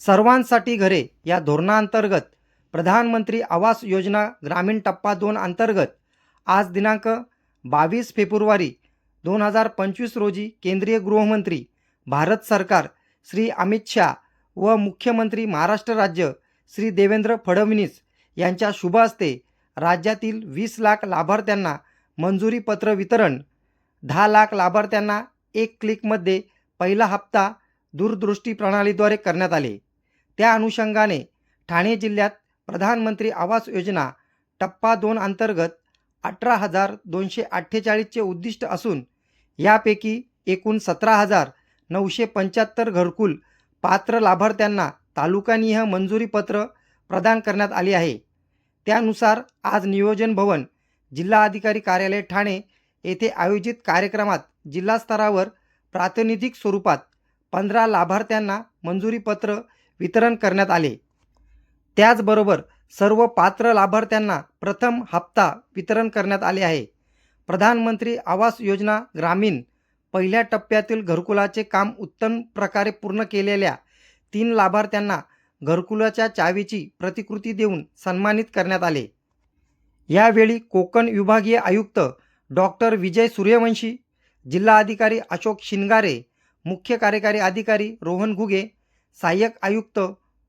सर्वांसाठी घरे या धोरणाअंतर्गत प्रधानमंत्री आवास योजना ग्रामीण टप्पा दोन अंतर्गत आज दिनांक बावीस फेब्रुवारी दोन हजार पंचवीस रोजी केंद्रीय गृहमंत्री भारत सरकार श्री अमित शहा व मुख्यमंत्री महाराष्ट्र राज्य श्री देवेंद्र फडणवीस यांच्या शुभ हस्ते राज्यातील वीस लाख लाभार्थ्यांना मंजुरीपत्र वितरण. दहा लाख लाभार्थ्यांना एक क्लिकमध्ये पहिला हप्ता दूरदृष्टी प्रणालीद्वारे करण्यात आले. त्या अनुषंगाने ठाणे जिल्ह्यात प्रधानमंत्री आवास योजना टप्पा दोन अंतर्गत अठरा हजार दोनशे अठ्ठेचाळीसचे उद्दिष्ट असून यापैकी एकूण सतरा हजार नऊशे पंच्याहत्तर घरकुल पात्र लाभार्थ्यांना तालुकानिह मंजुरीपत्र प्रदान करण्यात आली आहे. त्यानुसार आज नियोजन भवन जिल्हा अधिकारी कार्यालय ठाणे येथे आयोजित कार्यक्रमात जिल्हास्तरावर प्रातिनिधिक स्वरूपात पंधरा लाभार्थ्यांना मंजुरीपत्र वितरण करण्यात आले. त्याचबरोबर सर्व पात्र लाभार्थ्यांना प्रथम हप्ता वितरण करण्यात आले आहे. प्रधानमंत्री आवास योजना ग्रामीण पहिल्या टप्प्यातील घरकुलाचे काम उत्तम प्रकारे पूर्ण केलेल्या तीन लाभार्थ्यांना घरकुलाच्या चावीची प्रतिकृती देऊन सन्मानित करण्यात आले. यावेळी कोकण विभागीय आयुक्त डॉक्टर विजय सूर्यवंशी जिल्हाधिकारी अशोक शिनगारे मुख्य कार्यकारी अधिकारी रोहन घुगे सहाय्यक आयुक्त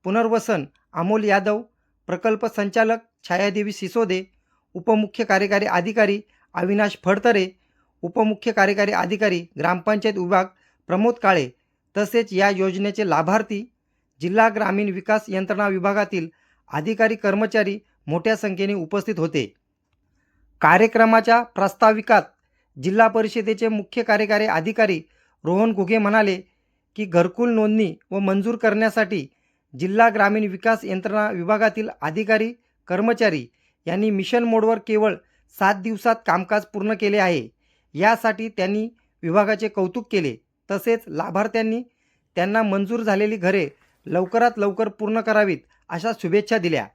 पुनर्वसन अमोल यादव प्रकल्प संचालक छायादेवी सिसोदे उपमुख्य कार्यकारी अधिकारी अविनाश फडतरे उपमुख्य कार्यकारी अधिकारी ग्रामपंचायत विभाग प्रमोद काळे तसेच या योजनेचे लाभार्थी जिल्हा ग्रामीण विकास यंत्रणा विभागातील अधिकारी कर्मचारी मोठ्या संख्येने उपस्थित होते. कार्यक्रमाच्या प्रास्ताविकात जिल्हा परिषदेचे मुख्य कार्यकारी अधिकारी रोहन घुगे म्हणाले की घरकुल नोंदणी व मंजूर करण्यासाठी जिल्हा ग्रामीण विकास यंत्रणा विभागातील अधिकारी कर्मचारी यांनी मिशन मोडवर केवळ सात दिवसात कामकाज पूर्ण केले आहे. यासाठी त्यांनी विभागाचे कौतुक केले. तसेच लाभार्थ्यांनी त्यांना मंजूर झालेली घरे लवकरात लवकर पूर्ण करावीत अशा शुभेच्छा दिल्या.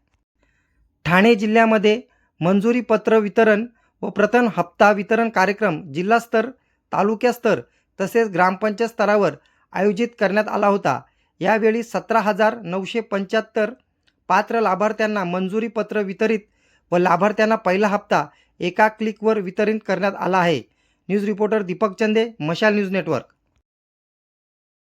ठाणे जिल्ह्यामध्ये मंजुरी पत्र वितरण व प्रथम हप्ता वितरण कार्यक्रम जिल्हास्तर तालुक्यास्तर तसेच ग्रामपंचायत स्तरावर आयोजित करण्यात आला होता. यावेळी सतरा हजार नऊशे पंच्याहत्तर पात्र लाभार्थ्यांना मंजुरीपत्र वितरित व लाभार्थ्यांना पहिला हप्ता एका क्लिकवर वितरित करण्यात आला आहे. न्यूज रिपोर्टर दीपक चंदे मशाल न्यूज नेटवर्क.